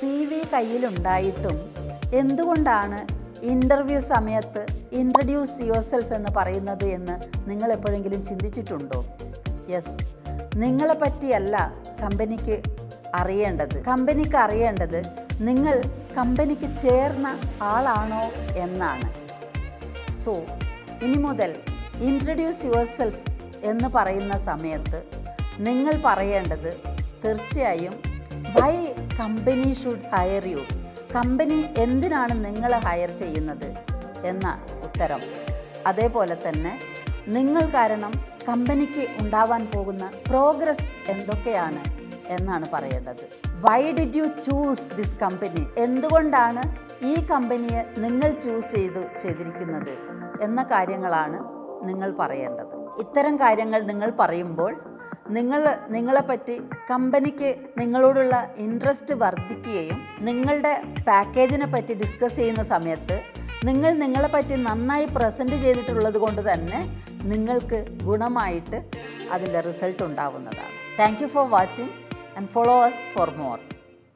C V കയ്യിലുണ്ടായിട്ടും. എന്തുകൊണ്ടാണ് interview സമയത്ത് introduce your self എന്ന് പറയുന്നത് എന്ന് നിങ്ങൾ എപ്പോഴെങ്കിലും ചിന്തിച്ചിട്ടുണ്ടോ? യെസ്. നിങ്ങളെ പറ്റിയല്ല കമ്പനിക്ക് അറിയേണ്ടത്. കമ്പനിക്ക് അറിയേണ്ടത് നിങ്ങൾ കമ്പനിക്ക് ചേർന്ന ആളാണോ എന്നാണ്. സോ ഇനി മുതൽ ഇൻട്രഡ്യൂസ് യുവർ സെൽഫ് എന്ന് പറയുന്ന സമയത്ത് നിങ്ങൾ പറയേണ്ടത് തീർച്ചയായും why company should hire you company എന്തിനാണ് നിങ്ങളെ ഹയർ ചെയ്യുന്നത്? എന്ന ഉത്തരം. അതേപോലെ തന്നെ നിങ്ങൾ കാരണം കമ്പനിക്ക് ഉണ്ടാവാൻ പോകുന്ന പ്രോഗ്രസ് എന്തൊക്കെയാണ് എന്നാണ് പറയേണ്ടത്. Why did you choose this company എന്തുകൊണ്ടാണ് ഈ കമ്പനിയെ നിങ്ങൾ ചൂസ് ചെയ്തു ചെയ്തിരിക്കുന്നത്? എന്ന കാര്യങ്ങളാണ് നിങ്ങൾ പറയേണ്ടത്. ഇത്തരം കാര്യങ്ങൾ നിങ്ങൾ പറയുമ്പോൾ നിങ്ങൾ നിങ്ങളെപ്പറ്റി കമ്പനിക്ക് നിങ്ങളോടുള്ള ഇൻട്രസ്റ്റ് വർദ്ധിക്കുകയും നിങ്ങളുടെ പാക്കേജിനെ പറ്റി ഡിസ്കസ് ചെയ്യുന്ന സമയത്ത് നിങ്ങൾ നിങ്ങളെപ്പറ്റി നന്നായി പ്രസന്റ് ചെയ്തിട്ടുള്ളത് കൊണ്ട് തന്നെ നിങ്ങൾക്ക് ഗുണമായിട്ട് അതിന്റെ റിസൾട്ട് ഉണ്ടാവുന്നതാണ്. Thank you for watching and follow us for more